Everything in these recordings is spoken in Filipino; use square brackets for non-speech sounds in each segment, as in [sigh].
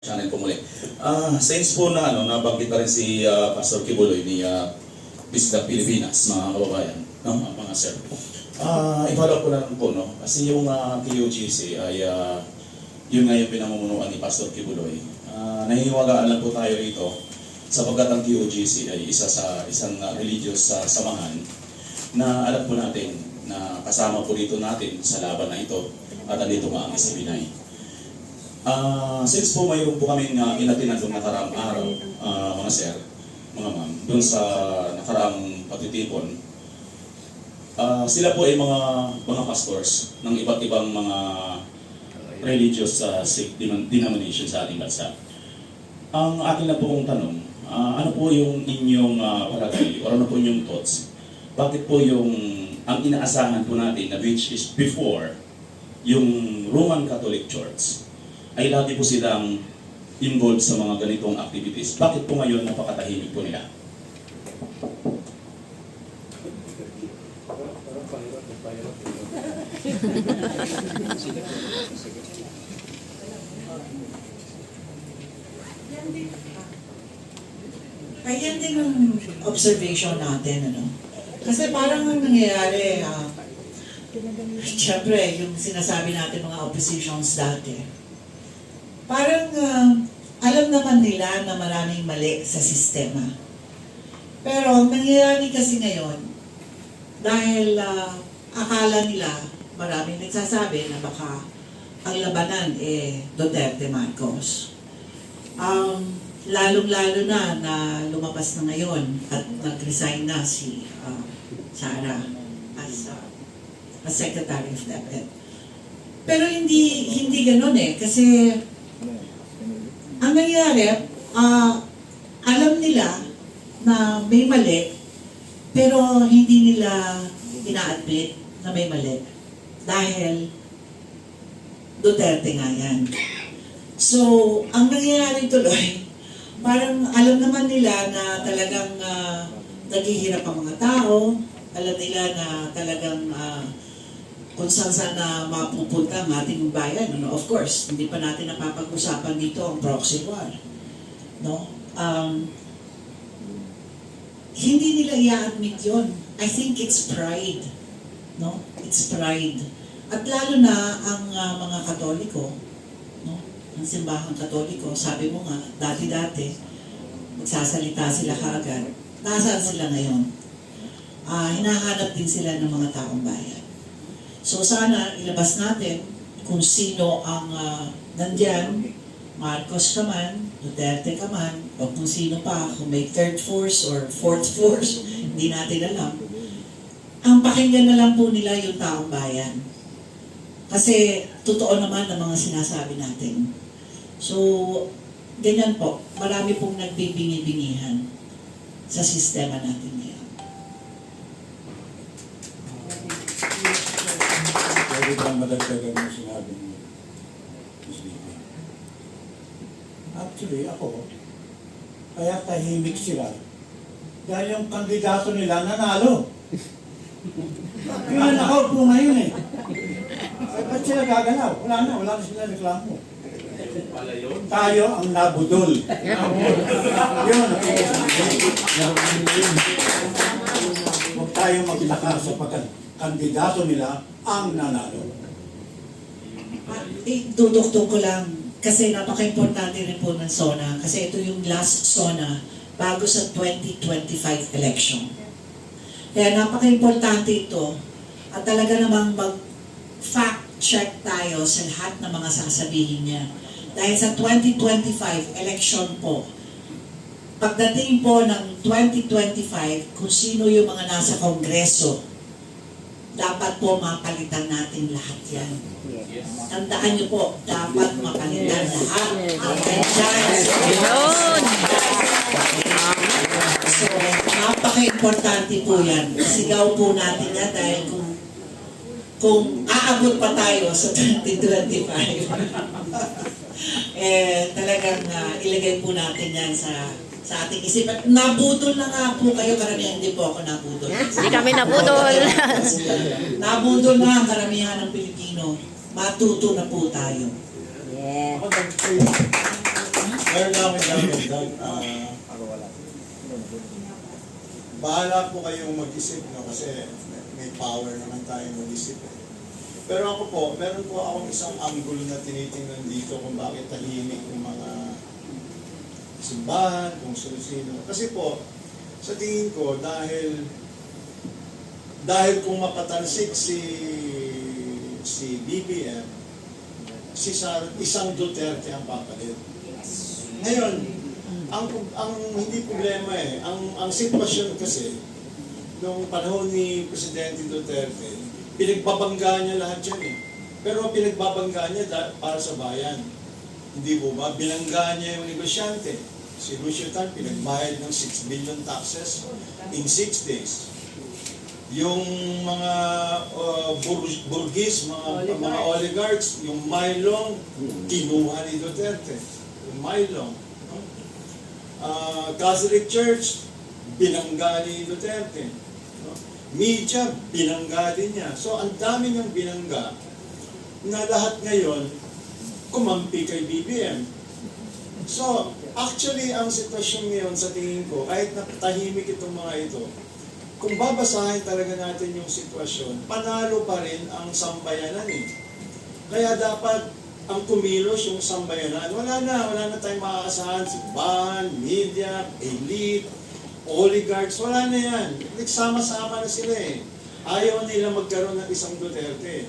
channel po muli. Ah, since po na ano, nabanggit na rin si ah, Pastor Kibuloy ni uh, Bisda Pilipinas, mga kababayan, no, mga, sir. Ah, i-follow ko lang po, no? Kasi yung uh, KUGC ay ah, yun nga yung pinamumunuan ni Pastor Kibuloy. Ah, nahihiwagaan lang po tayo rito sapagkat ang KUGC ay isa sa isang ah, religious sa samahan na alam po natin na kasama po dito natin sa laban na ito at andito nga ang SB9. Ah, since po mayroon po kaming uh, inatinan doon nakaraang araw, ah, mga sir, mga ma'am, doon sa nakaraang patitipon, ah, sila po ay mga mga pastors ng iba't ibang mga religious uh, denomination sa ating bansa. Ang akin na pong tanong, ah, ano po yung inyong uh, palagay or ano po yung thoughts? Bakit po yung ang inaasahan po natin na which is before yung Roman Catholic Church ay lagi po silang involved sa mga ganitong activities. Bakit po ngayon napakatahimik po nila? Ay, yan din ang observation natin, ano? Kasi parang ang nangyayari, ah, syempre, yung sinasabi natin mga oppositions dati, parang ah, alam naman nila na maraming mali sa sistema. Pero ang nangyayari kasi ngayon, dahil ah, akala nila, maraming nagsasabi na baka ang labanan eh Duterte Marcos. Um, lalong-lalo na na lumabas na ngayon at nag-resign na si uh, Sara as, uh, as Secretary of DepEd. Pero hindi hindi ganoon eh kasi ang nangyayari, ah, alam nila na may mali pero hindi nila ina-admit na may mali dahil Duterte nga yan. So, ang nangyayari tuloy, parang alam naman nila na talagang uh, naghihirap ang mga tao, alam nila na talagang ah, kung saan saan na mapupunta ang ating bayan. Ano? Of course, hindi pa natin napapag-usapan dito ang proxy war. No? Um, hindi nila i-admit yun. I think it's pride. No? It's pride. At lalo na ang ah, mga katoliko, no? ang simbahang katoliko, sabi mo nga, dati-dati, magsasalita sila kaagad. Nasaan sila ngayon? Ah, hinahanap din sila ng mga taong bayan. So sana ilabas natin kung sino ang ah, nandyan, Marcos ka man, Duterte ka man, o kung sino pa, kung may third force or fourth force, hindi natin alam. Ang pakinggan na lang po nila yung taong bayan. Kasi totoo naman ang mga sinasabi natin. So, ganyan po. Marami pong nagbibingi-bingihan sa sistema natin ba madagdagan yung sinabi ni Ms. Vicky? Actually, ako, kaya tahimik sila dahil yung kandidato nila nanalo. Yun ang nakaupo ngayon eh. Ay, ba't sila gagalaw? Wala na, wala na sila reklamo. Tayo ang nabudol. Yun ang ibig Huwag tayo maglakas sapagkat kandidato nila ang nanalo. Ah, eh, duduktok ko lang kasi napaka-importante rin po ng SONA kasi ito yung last SONA bago sa 2025 election. Kaya napaka-importante ito at talaga namang mag-fact check tayo sa lahat ng mga sasabihin niya. Dahil sa 2025 election po, pagdating po ng 2025, kung sino yung mga nasa kongreso, dapat po mapalitan natin lahat yan. Tandaan niyo po, dapat mapalitan lahat. Apologize. Yun! So, napaka-importante po yan. Sigaw po natin yan dahil kung kung aabot pa tayo sa 2025, [laughs] eh talagang ah, ilagay po natin yan sa sa ating isipan. Nabudol na nga po kayo, karamihan hindi po ako nabudol. [laughs] Hindi kami nabudol. [laughs] nabudol na ang karamihan ng Pilipino. Matuto na po tayo. Yeah. dagdag. [laughs] Ah, bahala po kayong mag-isip, no? kasi may power naman tayo mag-isip. Eh. Pero ako po, meron po akong isang angulo na tinitingnan dito kung bakit tahimik yung mga simbahan, kung sino-sino. Kasi po, sa tingin ko, dahil dahil kung mapatansik si si BBM, si Sar, isang Duterte ang papalit. Ngayon, ang ang hindi problema eh, ang ang sitwasyon kasi nung panahon ni Presidente Duterte, pinagbabangga niya lahat yan eh. Pero ang pinagbabangga niya para sa bayan. Hindi po ba? Bilangga niya yung negosyante. Si Lucio Tan, pinagbayad ng 6 billion taxes in 6 days. Yung mga uh, bur- burgis, mga, mga oligarchs, yung Mylong, kinuha ni Duterte. Yung Mylong. no? Ah, Catholic Church, binangga ni Duterte. No? Media, binangga din niya. So, ang dami niyang binangga na lahat ngayon kumampi kay BBM. So, actually, ang sitwasyon ngayon sa tingin ko, kahit napatahimik itong mga ito, kung babasahin talaga natin yung sitwasyon, panalo pa rin ang sambayanan eh. Kaya dapat ang kumilos yung sambayanan. Wala na, wala na tayong maaasahan. Simbahan, media, elite, oligarchs, wala na yan. Nagsama-sama na sila eh. Ayaw nila magkaroon ng isang Duterte.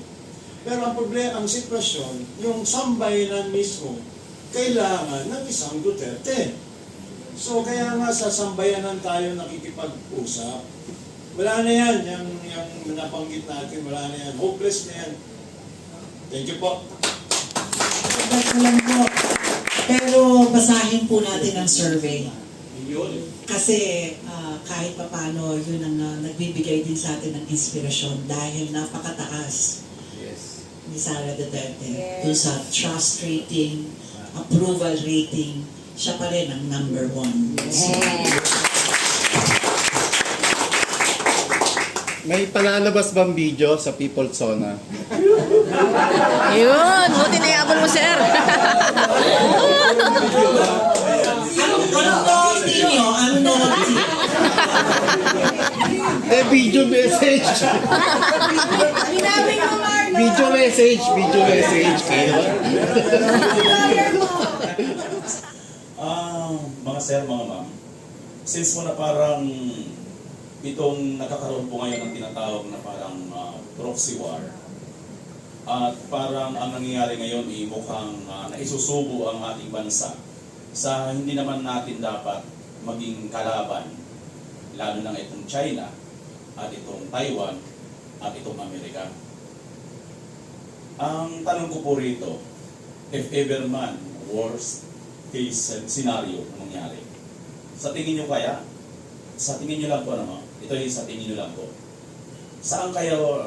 Pero ang problema, ang sitwasyon, yung sambayanan mismo, kailangan ng isang Duterte. So kaya nga sa sambayanan tayo nakikipag-usap. Wala na yan, yung, yung nabanggit natin, wala na yan. Hopeless na yan. Thank you po. Lang po. Pero basahin po natin ang survey. Yun. Kasi ah, kahit papano, yun ang ah, nagbibigay din sa atin ng inspirasyon dahil napakataas ni Sara Duterte. Dun sa trust rating, approval rating, siya pa rin ang number one. May palalabas bang video sa People Zona? Yun, buti na yapon mo, sir. Anong, anong note nyo? Anong note Eh, video message! video message, video message. Kayo. Ah, mga sir, mga ma'am, since mo na parang itong nagkakaroon po ngayon ng tinatawag na parang ah, proxy war, at parang ang nangyayari ngayon ay mukhang ah, naisusubo ang ating bansa sa hindi naman natin dapat maging kalaban, lalo na itong China at itong Taiwan at itong Amerika. Ang tanong ko po rito, if ever man, worst case scenario na mangyari. Sa tingin nyo kaya, sa tingin nyo lang po ano, ito yung sa tingin nyo lang po. Saan kayo,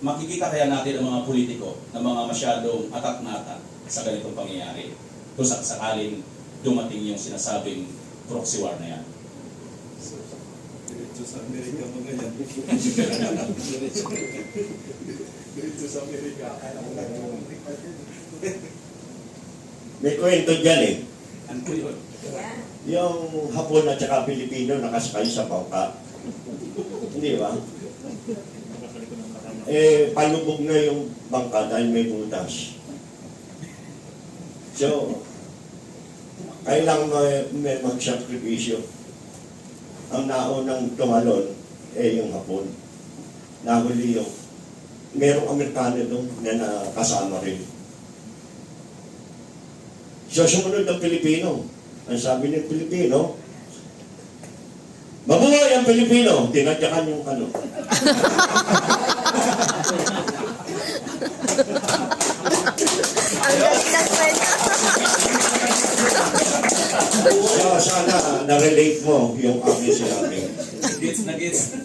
makikita kaya natin ang mga politiko na mga masyadong atak na atak sa ganitong pangyayari kung sa sakaling dumating yung sinasabing proxy war na yan. Diretso sa Amerika mga yan. Diretso sa Amerika. May kwento dyan eh. Ano po yun? Yung Hapon at saka Pilipino nakasakay sa bangka. Hindi ba? Eh, palubog na yung bangka dahil may butas. So, kailangan may, may magsakripisyo. Ang naunang tumalon, eh yung Hapon. Nahuli yung merong Amerikano doon na nakasama rin. So, sumunod ang Pilipino. Ang sabi ng Pilipino, Mabuhay ang Pilipino! Tinadyakan yung ano. [laughs] Ang galing ng kwento. [laughs] So, sana na-relate mo yung aking sinabi. Gets na gets.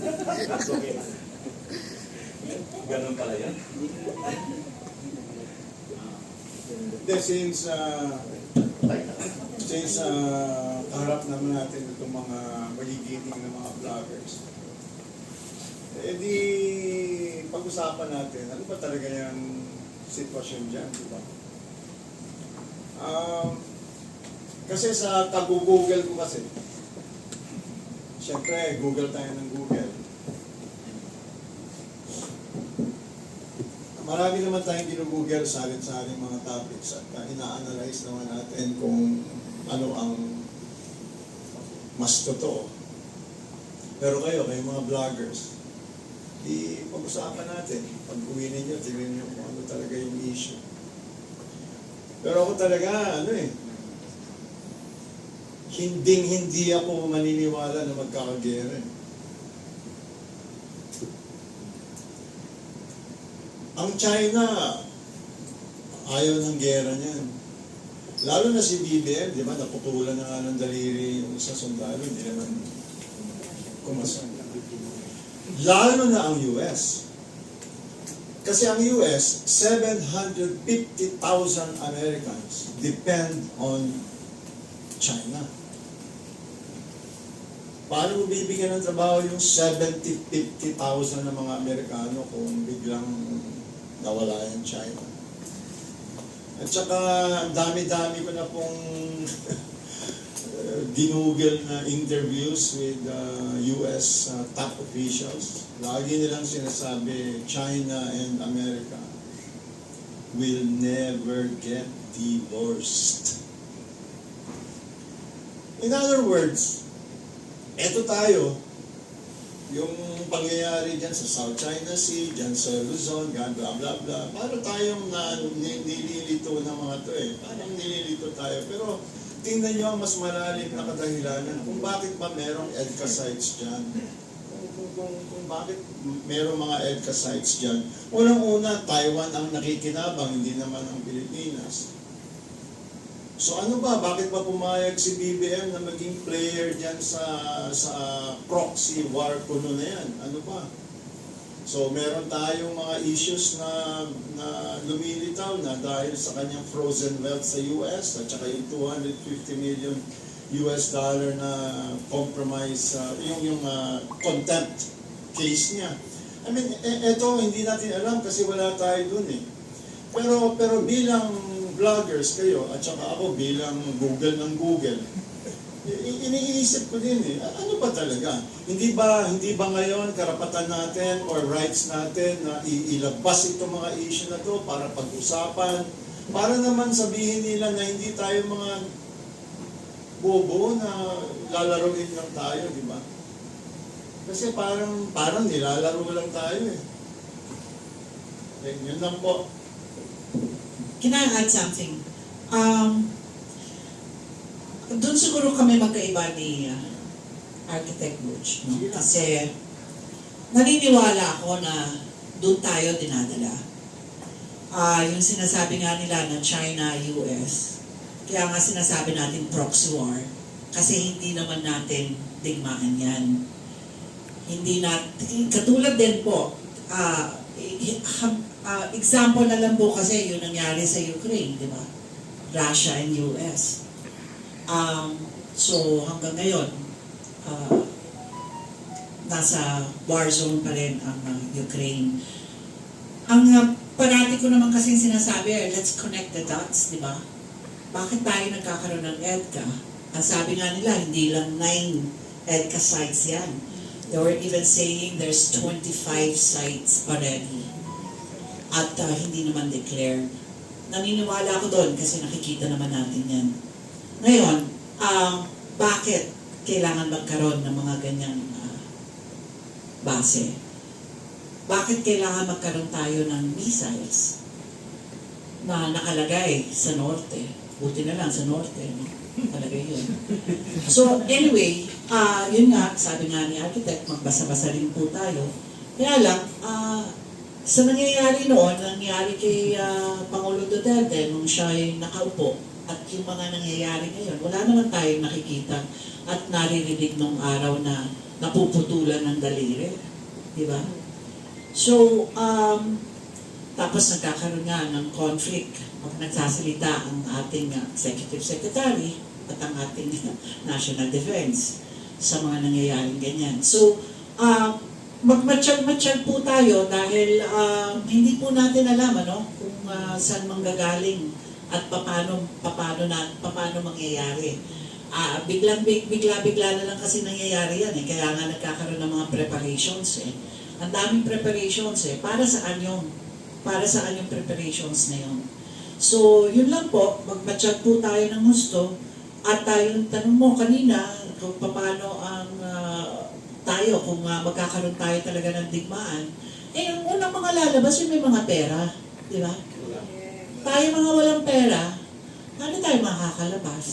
Ganun pala yan. Hindi, since, uh, since uh, kaharap naman natin itong mga magigiting na mga vloggers, eh di pag-usapan natin, ano ba talaga yung sitwasyon dyan, di ba? Um, Kasi sa kag-google ko kasi, Siyempre, Google tayo ng Google. Marami naman tayong ginugoogle sa ating mga topics at ina-analyze naman natin kung ano ang mas totoo. Pero kayo, kayo mga vloggers, di pag-usapan natin. Pag uwi ninyo, tingnan nyo kung ano talaga yung issue. Pero ako talaga, ano eh, hinding hindi ako maniniwala na magkakagera. eh. Ang China, ayaw ng gera niyan. Lalo na si BBM, di ba, naputulan na nga ng daliri yung isa sundalo, hindi naman kumasa. Lalo na ang US. Kasi ang US, 750,000 Americans depend on China. Paano mo bibigyan ng trabaho yung 70-50,000 na mga Amerikano kung biglang nawala yung China? At saka, dami-dami ko na pong [laughs] ginugel na interviews with uh, US uh, top officials. Lagi nilang sinasabi, China and America will never get divorced. In other words, eto tayo, yung pangyayari dyan sa South China Sea, dyan sa Luzon, gan bla bla bla, parang tayong na, ni- nililito ng mga to eh. Parang nililito tayo. Pero tingnan nyo ang mas malalim na kadahilanan kung bakit ba merong EDCA sites dyan. Kung, kung, kung, kung bakit merong mga EDCA sites dyan. Unang-una, Taiwan ang nakikinabang, hindi naman ang Pilipinas. So ano ba, bakit ba pumayag si BBM na maging player dyan sa sa proxy war kuno na yan? Ano ba? So meron tayong mga issues na na lumilitaw na dahil sa kanyang frozen wealth sa US at saka yung 250 million US dollar na compromise uh, yung yung uh, contempt case niya. I mean, e- eto hindi natin alam kasi wala tayo dun eh. Pero pero bilang vloggers kayo at saka ako bilang Google ng Google, iniisip ko din eh, ano ba talaga? Hindi ba hindi ba ngayon karapatan natin or rights natin na ilabas itong mga issue na to para pag-usapan? Para naman sabihin nila na hindi tayo mga bobo na lalaroin lang tayo, di ba? Kasi parang parang nilalaro lang tayo eh. Eh, yun lang po. Can I add something? Um, doon siguro kami magkaiba ni uh, Architect Butch. No? Kasi naniniwala ako na doon tayo dinadala. Ah, yung sinasabi nga nila na China, US, kaya nga sinasabi natin proxy war, kasi hindi naman natin digmaan yan. Hindi natin, katulad din po, ah, ah, example na lang po kasi yung nangyari sa Ukraine, di ba? Russia and US. Um, so hanggang ngayon, ah, nasa war zone pa rin ang ah, Ukraine. Ang uh, parati ko naman kasi sinasabi, eh, let's connect the dots, di ba? Bakit tayo nagkakaroon ng EDCA? Ang sabi nga nila, hindi lang 9 EDCA sites yan. They were even saying there's 25 sites already. At uh, hindi naman declared. Naniniwala ako doon kasi nakikita naman natin yan. Ngayon, um, bakit kailangan magkaroon ng mga ganyang uh, base? Bakit kailangan magkaroon tayo ng missiles na nakalagay sa norte? Buti na lang sa norte, no? Nakalagay yun. [laughs] So, anyway, ah yun nga, sabi nga ni architect, magbasa-basa rin po tayo. Kaya lang, ah sa nangyayari noon, nangyayari kay ah, Pangulo Duterte nung siya ay nakaupo at yung mga nangyayari ngayon, wala naman tayong nakikita at naririnig nung araw na napuputulan ng daliri. Di ba? So, um, tapos nagkakaroon nga ng conflict pag nagsasalita ang ating uh, executive secretary at ang ating [laughs] national defense sa mga nangyayaring ganyan. So, uh, magmatsyag-matsyag po tayo dahil um, hindi po natin alam ano, kung uh, saan manggagaling at paano paano na paano mangyayari. Ah, biglang big, bigla bigla na lang kasi nangyayari yan eh. Kaya nga nagkakaroon ng mga preparations eh. Ang daming preparations eh. Para saan yung para saan yung preparations na yun. So, yun lang po, magmatsyag po tayo ng gusto at tayo, tanong mo kanina kung paano ang ah, tayo, kung ah, magkakaroon tayo talaga ng digmaan. Eh, yung unang mga lalabas yung may mga pera, di ba? Tayo mga walang pera, paano tayo makakalabas?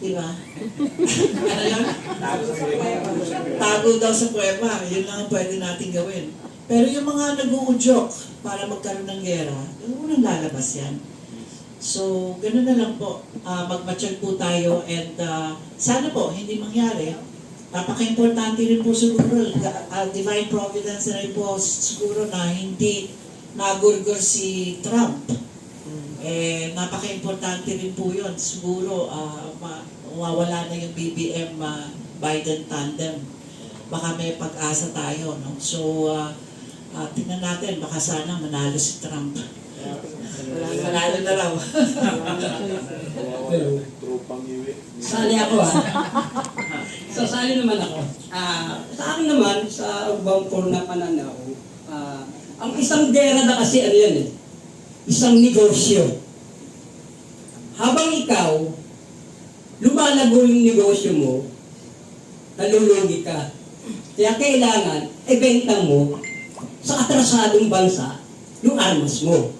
Di ba? [laughs] ano yan? Tago daw sa kuweba. Yun lang ang pwede natin gawin. Pero yung mga nag-uudyok para magkaroon ng gera, yung unang lalabas yan. So, ganun na lang po. Uh, magmatsyag po tayo and ah, sana po hindi mangyari. Napaka-importante rin po siguro, uh, divine providence na rin po siguro na hindi nagurgur si Trump. Eh, napaka-importante rin po yun. Siguro, ah, ma- mawawala na yung BBM ah, Biden tandem. Baka may pag-asa tayo, no? So, ah, ah, tingnan natin, baka sana manalo si Trump. Manalo na raw. Tropang iwi. Sali ako ah. Sasali naman ako. Ah, sa akin naman, sa core na pananaw, ah, ang isang gera na kasi ano yan eh, isang negosyo. Habang ikaw, lumalago yung negosyo mo, nalulugi ka. Kaya kailangan, ibenta mo sa atrasadong bansa yung armas mo.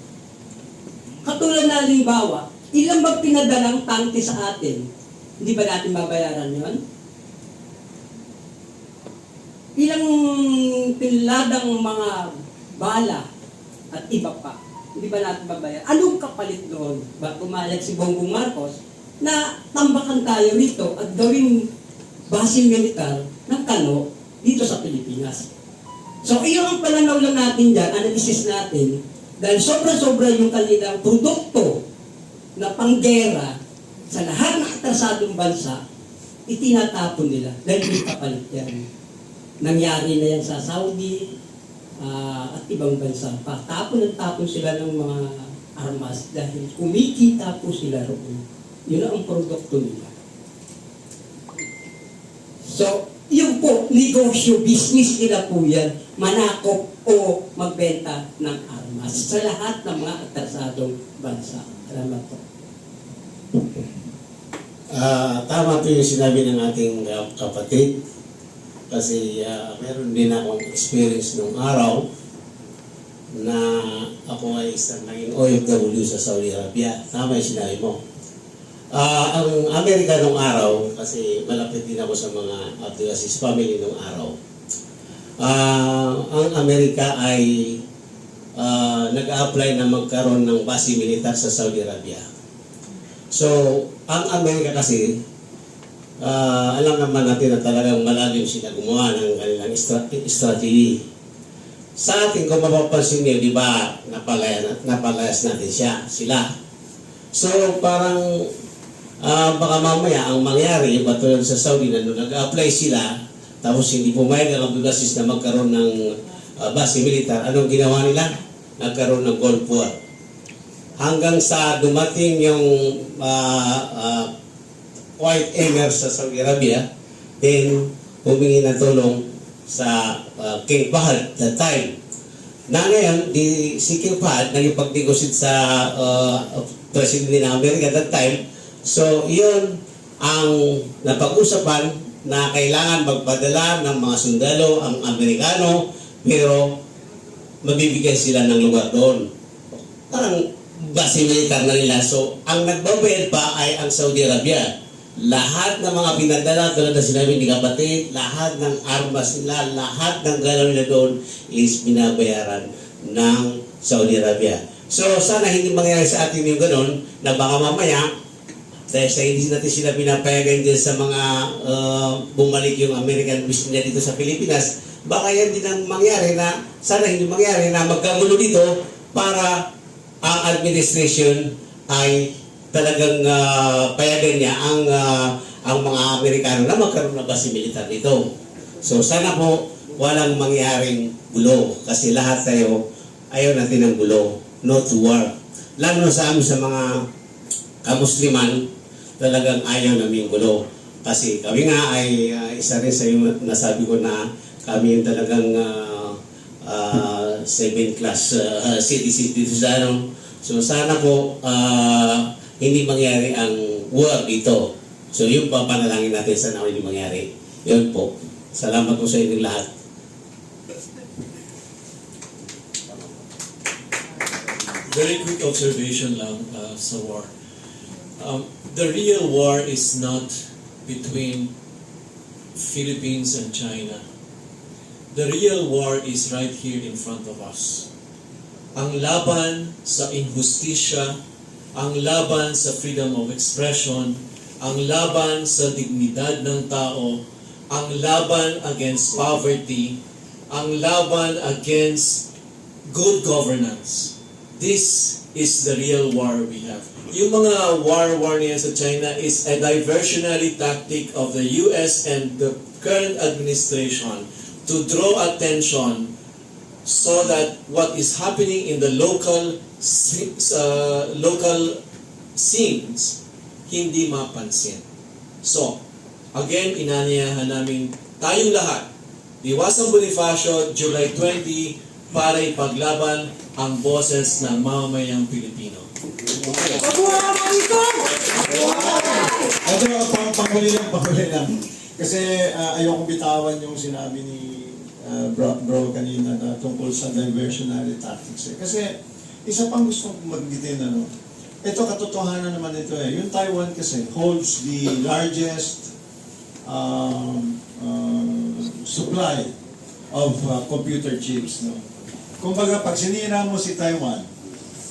Katulad na halimbawa, ilang bang pinadalang tangke sa atin? Hindi ba natin babayaran yon? Ilang pinladang mga bala at iba pa, hindi ba natin babayaran? Anong kapalit doon? Ba pumayag si Bongbong Marcos na tambakan tayo rito at gawing base militar ng kano dito sa Pilipinas. So, iyon ang pananaw lang natin dyan, analysis natin, dahil sobra-sobra yung kanilang produkto na panggera sa lahat ng atrasadong bansa, itinatapon nila dahil may kapalit yan. Nangyari na yan sa Saudi ah, at ibang bansa pa. Tapon ang tapon sila ng mga armas dahil kumikita po sila roon. Yun ang produkto nila. So, yun po, negosyo, business nila po yan, manakop o magbenta ng armas sa lahat ng mga atrasadong bansa. Salamat po. Ah, tama po yung sinabi ng ating ah, kapatid. Kasi ah, meron din akong experience nung araw na ako ay isang naging OFW sa Saudi Arabia. Tama yung sinabi mo. Ah, ang Amerika nung araw, kasi malapit din ako sa mga Abdulaziz family nung araw. Ah, ang Amerika ay ah, nag-a-apply na magkaroon ng base militar sa Saudi Arabia. So, ang Amerika kasi, ah, alam naman natin na talagang malalim sila gumawa ng kanilang stra- strategy. Sa atin, kung mapapansin niyo, di ba, napalaya, napalayas natin siya, sila. So, parang ah, baka mamaya ang mangyari, patulad sa Saudi na nung nag-apply sila, tapos hindi pumayag ang Abdulaziz na magkaroon ng ah, base militar, anong ginawa nila? Nagkaroon ng Gulf War hanggang sa dumating yung ah, ah, White Emir sa Saudi Arabia, then humingi ng tulong sa ah, King Fahd that time. Na ngayon, di, si King Fahd nagipag-negotiate sa uh, President ng Amerika that time. So, yun ang napag-usapan na kailangan magpadala ng mga sundalo ang Amerikano pero mabibigyan sila ng lugar doon parang base militar na nila. So, ang nagbabayad pa ay ang Saudi Arabia. Lahat ng mga pinadala, tulad na sinabi ni kapatid, lahat ng armas nila, lahat ng galaw nila doon is binabayaran ng Saudi Arabia. So, sana hindi mangyari sa atin yung ganun, na baka mamaya, dahil sa hindi natin sila pinapayagan din sa mga uh, bumalik yung American business nila dito sa Pilipinas, baka yan din ang mangyari na, sana hindi mangyari na magkagulo dito para ang administration ay talagang ah, payagan niya ang ah, ang mga Amerikano na magkaroon ng base militar dito. So sana po walang mangyaring gulo kasi lahat tayo ayaw natin ng gulo, no to war. lalo sa amin sa mga kamusliman, talagang ayaw namin gulo. Kasi kami nga ay ah, isa rin sa yung nasabi ko na kami yung talagang uh, seven class uh, citizens dito sa ano. So sana po ah, hindi mangyari ang war dito. So yun pa panalangin natin sana hindi mangyari. Yun po. Salamat po sa inyong lahat. Very quick observation lang uh, sa war. Um, the real war is not between Philippines and China. The real war is right here in front of us. Ang laban sa injustisya, ang laban sa freedom of expression, ang laban sa dignidad ng tao, ang laban against poverty, ang laban against good governance. This is the real war we have. Yung mga war-war niya sa China is a diversionary tactic of the US and the current administration to draw attention so that what is happening in the local uh, local scenes hindi mapansin. So, again, inaniyahan namin tayong lahat, Diwasang Bonifacio, July 20, para ipaglaban ang boses ng mamamayang Pilipino. Ito, pang panghuli lang, panghuli lang. Kasi uh, ayokong bitawan yung sinabi ni ah, bro, bro kanina na tungkol sa diversionary tactics. Eh. Kasi isa pang gusto kong magbitin, ano, ito katotohanan naman ito eh. Yung Taiwan kasi holds the largest um, um, supply of uh, computer chips. No? Kumbaga, pag sinira mo si Taiwan,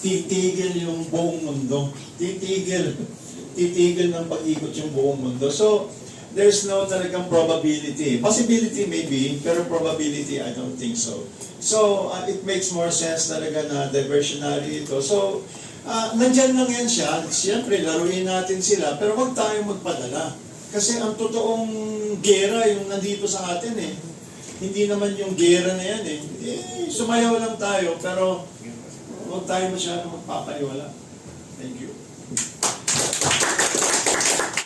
titigil yung buong mundo. Titigil. [laughs] Titigil ng pag-ikot yung buong mundo. So, there's no talagang probability. Possibility maybe, pero probability, I don't think so. So, uh, it makes more sense talaga na diversionary ito. So, uh, nandyan lang yan siya. Siyempre, laruin natin sila, pero huwag tayong magpadala. Kasi ang totoong gera yung nandito sa atin eh. Hindi naman yung gera na yan eh. eh sumayaw lang tayo, pero huwag tayo masyadong magpapaliwala. Thank you.